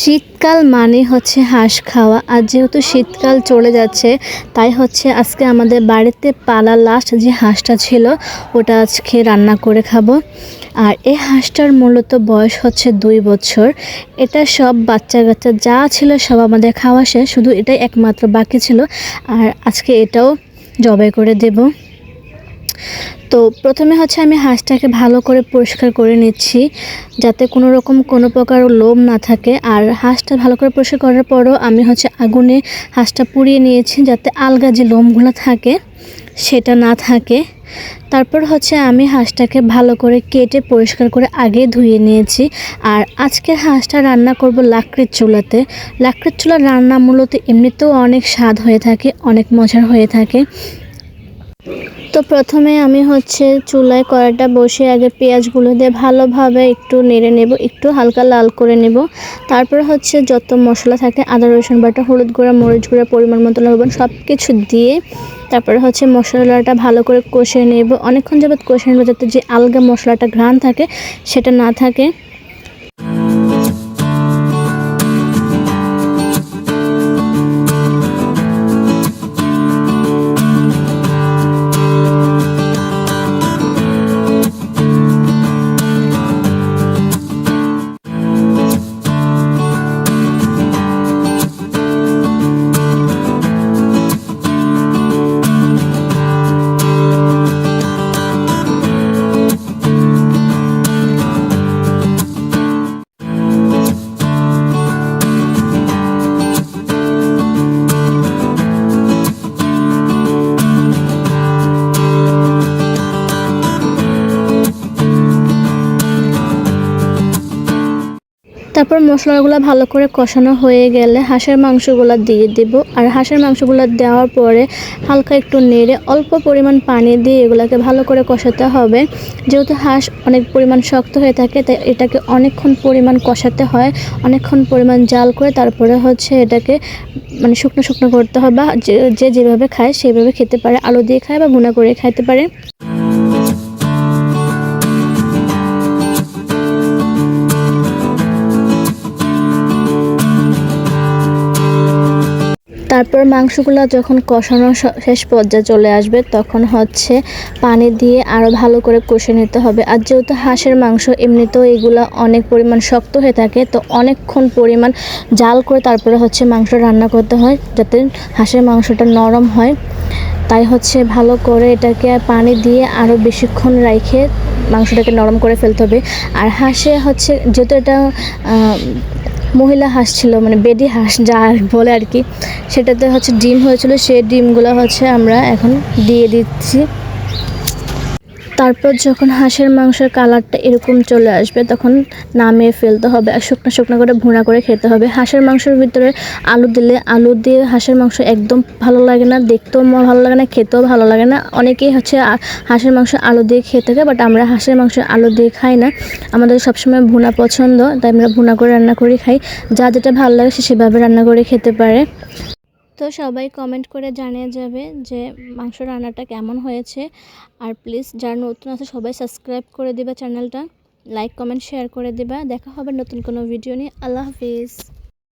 শীতকাল মানে হচ্ছে হাঁস খাওয়া, আর যেহেতু শীতকাল চলে যাচ্ছে, তাই হচ্ছে আজকে আমাদের বাড়িতে পালা লাস্ট যে হাঁসটা ছিল, ওটা আজকে রান্না করে খাব। আর এই হাঁসটার মূলত বয়স হচ্ছে দুই বছর। এটা সব বাচ্চা কাচ্চা যা ছিল সব আমাদের খাওয়া শেষ, শুধু এটাই একমাত্র বাকি ছিল। আর আজকে এটাও জবাই করে দেবো। তো প্রথমে হচ্ছে আমি হাঁসটাকে ভালো করে পরিষ্কার করে নিচ্ছি, যাতে কোনো রকম কোনো প্রকার লোম না থাকে। আর হাঁসটা ভালো করে পরিষ্কার করার পরও আমি হচ্ছে আগুনে হাঁসটা পুড়িয়ে নিয়েছি, যাতে আলগা যে লোমগুলো থাকে সেটা না থাকে। তারপর হচ্ছে আমি হাঁসটাকে ভালো করে কেটে পরিষ্কার করে আগে ধুয়ে নিয়েছি। আর আজকের হাঁসটা রান্না করব লাকড়ির চুলাতে। লাকড়ির চুলার রান্না মূলত এমনিতেও অনেক স্বাদ হয়ে থাকে, অনেক মজার হয়ে থাকে। তো প্রথমে আমি হচ্ছে চুলায় কড়াটা বসে আগে পেঁয়াজগুলো দিয়ে ভালোভাবে একটু নেড়ে নেব, একটু হালকা লাল করে নেব। তারপর হচ্ছে যত মশলা থাকে, আদা, রসুন বাটা, হলুদ গুঁড়া, মরিচ গুঁড়া, পরিমাণ মতো লবণ সব কিছু দিয়ে তারপরে হচ্ছে মশলাটা ভালো করে কষে নেব। অনেকক্ষণ যাবত কষে নেব যাতে যে আলগা মশলাটা ঘ্রাণ থাকে, সেটা না থাকে। তারপর মশলাগুলো ভালো করে কষানো হয়ে গেলে হাঁসের মাংসগুলো দিয়ে দেব। আর হাঁসের মাংসগুলো দেওয়ার পরে হালকা একটু নেড়ে অল্প পরিমাণ পানি দিয়ে এগুলোকে ভালো করে কষাতে হবে। যেহেতু হাঁস অনেক পরিমাণ শক্ত হয়ে থাকে, তাই এটাকে অনেকক্ষণ পরিমাণ কষাতে হয়। অনেকক্ষণ পরিমাণ জাল করে তারপরে হচ্ছে এটাকে মানে শুকনো শুকনো করতে হবে বা যে যেভাবে খায় সেভাবে খেতে পারে। আলু দিয়ে খায় বা ভুনা করে খাইতে পারে। তারপর মাংসগুলো যখন কষানো শেষ পর্যায়ে চলে আসবে, তখন হচ্ছে পানি দিয়ে আরও ভালো করে কষে নিতে হবে। আর যেহেতু হাঁসের মাংস, এমনিতেও এগুলো অনেক পরিমাণ শক্ত হয়ে থাকে, তো অনেকক্ষণ পরিমাণ জাল করে তারপরে হচ্ছে মাংস রান্না করতে হয়, যাতে হাঁসের মাংসটা নরম হয়। তাই হচ্ছে ভালো করে এটাকে পানি দিয়ে আরও বেশিক্ষণ রাখে মাংসটাকে নরম করে ফেলতে হবে। আর হাঁসে হচ্ছে, যেহেতু এটা মহিলা হাঁস ছিল মানে বেডি হাঁস যা বলে আর কি, সেটাতে হচ্ছে ডিম হয়েছিল, সেই ডিমগুলো হচ্ছে আমরা এখন দিয়ে দিচ্ছি। তারপর যখন হাঁসের মাংসের কালারটা এরকম চলে আসবে, তখন নামিয়ে ফেলতে হবে আর শুকনো শুকনো করে ভুনা করে খেতে হবে। হাঁসের মাংসের ভিতরে আলু দিলে, আলু দিয়ে হাঁসের মাংস একদম ভালো লাগে না, দেখতেও ভালো লাগে না, খেতেও ভালো লাগে না। অনেকেই হচ্ছে হাঁসের মাংস আলু দিয়ে খেয়ে থাকে বাট আমরা হাঁসের মাংস আলু দিয়ে খাই না। আমাদের সবসময় ভুনা পছন্দ, তাই আমরা ভুনা করে রান্না করে খাই। যা যেটা ভালো লাগে সে সেভাবে রান্না করে খেতে পারে। তো সবাই কমেন্ট করে জানিয়ে যাবে যে মাংস রান্নাটা কেমন হয়েছে। আর প্লিজ যারা নতুন আছে, সবাই সাবস্ক্রাইব করে দেবে চ্যানেলটা লাইক কমেন্ট শেয়ার করে দিবা। দেখা হবে নতুন কোনো ভিডিও নিয়ে। আল্লাহ হাফিজ।